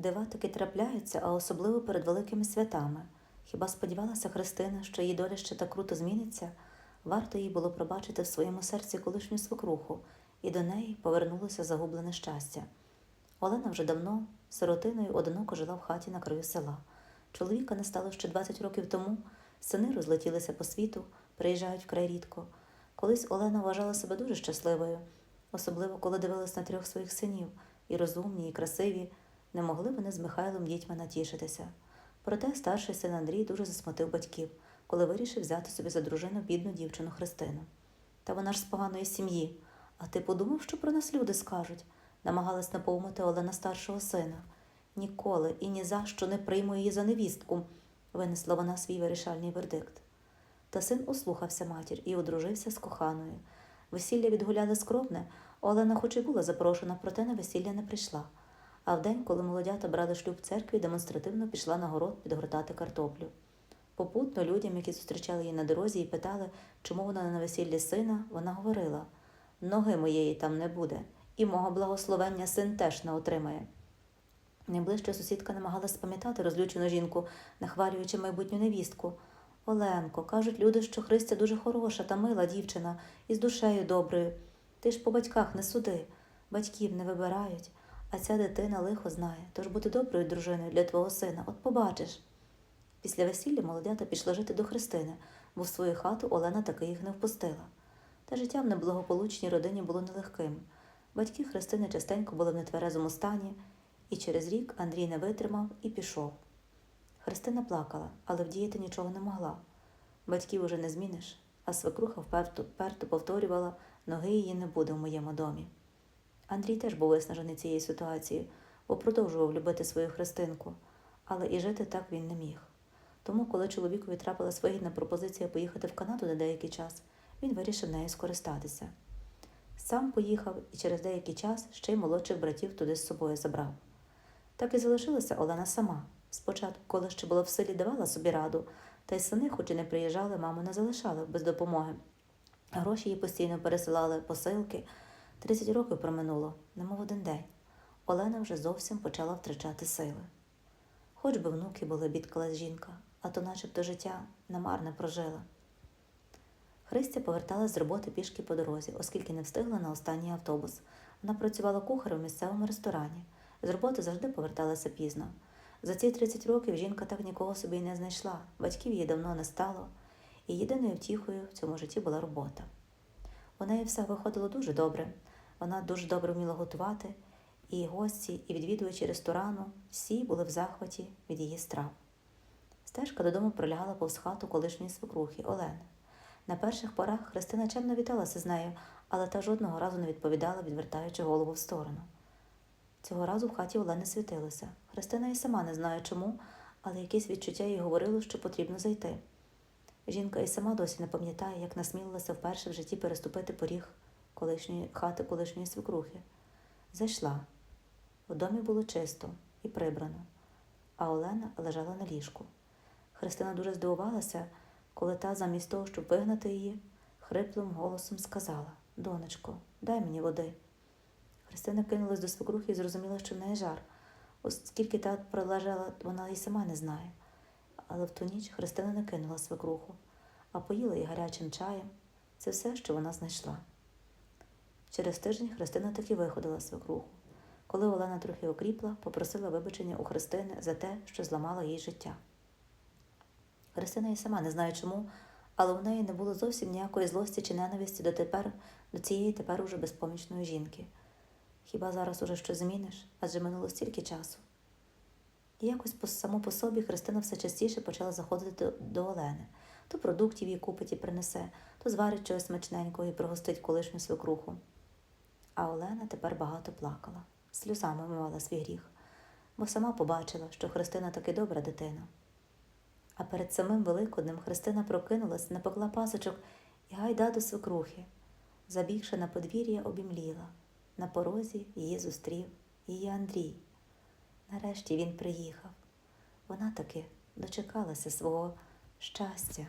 Дива таки трапляються, а особливо перед великими святами. Хіба сподівалася Христина, що її доля ще так круто зміниться? Варто їй було пробачити в своєму серці колишню свекруху, і до неї повернулося загублене щастя. Олена вже давно сиротиною одиноко жила в хаті на краю села. Чоловіка не стало ще 20 років тому, сини розлетілися по світу, приїжджають вкрай рідко. Колись Олена вважала себе дуже щасливою, особливо коли дивилась на трьох своїх синів, і розумні, і красиві, не могли вони з Михайлом дітьми натішитися. Проте старший син Андрій дуже засмутив батьків, коли вирішив взяти собі за дружину бідну дівчину Христину. Та вона ж з поганої сім'ї. А ти подумав, що про нас люди скажуть? намагалась напоумити Олена старшого сина. Ніколи і ні за що не прийму її за невістку, винесла вона свій вирішальний вердикт. Та син услухався матір і одружився з коханою. Весілля відгуляли скромне, Олена хоч і була запрошена, проте на весілля не прийшла. А вдень, коли молодята брали шлюб в церкві, демонстративно пішла на город підгортати картоплю. Попутно людям, які зустрічали її на дорозі і питали, чому вона не на весіллі сина, вона говорила: ноги моєї там не буде, і мого благословення син теж не отримає. Найближча сусідка намагалась спам'ятати розлючену жінку, нахвалюючи майбутню невістку. Оленко, кажуть люди, що Христя дуже хороша та мила дівчина із душею доброю. Ти ж по батьках не суди, батьків не вибирають, а ця дитина лихо знає, тож бути доброю дружиною для твого сина, от побачиш. Після весілля молодята пішли жити до Христини, бо в свою хату Олена таки їх не впустила. Та життя в неблагополучній родині було нелегким. Батьки Христини частенько були в нетверезому стані, і через рік Андрій не витримав і пішов. Христина плакала, але вдіяти нічого не могла. Батьків уже не зміниш, а свекруха вперто повторювала, ноги її не буде в моєму домі. Андрій теж був виснажений цією ситуацією, бо продовжував любити свою Христинку, але і жити так він не міг. Тому, коли чоловікові трапилась вигідна пропозиція поїхати в Канаду на деякий час, він вирішив нею скористатися. Сам поїхав і через деякий час ще й молодших братів туди з собою забрав. Так і залишилася Олена сама. Спочатку, коли ще була в селі, давала собі раду, та й сини, хоч і не приїжджали, маму не залишали без допомоги. Гроші їй постійно пересилали посилки. Тридцять років проминуло, немов один день. Олена вже зовсім почала втрачати сили. Хоч би внуки були, бідкалась жінка, а то начебто життя намарне прожила. Христя поверталась з роботи пішки по дорозі, оскільки не встигла на останній автобус. Вона працювала кухарем у місцевому ресторані. З роботи завжди поверталася пізно. За ці 30 років жінка так нікого собі й не знайшла, батьків її давно не стало, і єдиною втіхою в цьому житті була робота. У неї все виходило дуже добре. Вона дуже добре вміла готувати, і гості, і відвідувачі ресторану всі були в захваті від її страв. Стежка додому пролягала повз хату колишньої свекрухи Олени. На перших порах Христина чемно віталася з нею, але та жодного разу не відповідала, відвертаючи голову в сторону. Цього разу в хаті Олени світилося. Христина і сама не знає чому, але якесь відчуття їй говорило, що потрібно зайти. Жінка і сама досі не пам'ятає, як насмілилася вперше в житті переступити поріг колишньої хати колишньої свекрухи. Зайшла. У домі було чисто і прибрано, а Олена лежала на ліжку. Христина дуже здивувалася, коли та, замість того, щоб вигнати її, хриплим голосом сказала Донечко, дай мені води. Христина кинулась до свекрухи і зрозуміла, що в неї жар. Оскільки та пролежала, вона і сама не знає. Але в ту ніч Христина не кинула свекруху, а поїла її гарячим чаєм. Це все, що вона знайшла. Через тиждень Христина таки виходила свекруху. Коли Олена трохи окріпла, попросила вибачення у Христини за те, що зламала їй життя. Христина і сама не знає чому, але в неї не було зовсім ніякої злості чи ненависті до тепер, до цієї тепер уже безпомічної жінки. Хіба зараз уже щось зміниш, адже минуло стільки часу. І якось само по собі Христина все частіше почала заходити до, до Олени. То продуктів їй купить і принесе, то зварить чогось смачненького і пригостить колишню свекруху. А Олена тепер багато плакала, сльозами вмивала свій гріх, бо сама побачила, що Христина таки добра дитина. А перед самим Великоднем Христина прокинулась, напекла пасочок і гайда до свекрухи. Забігши на подвір'я, обімліла. На порозі її зустрів її Андрій. Нарешті він приїхав. Вона таки дочекалася свого щастя.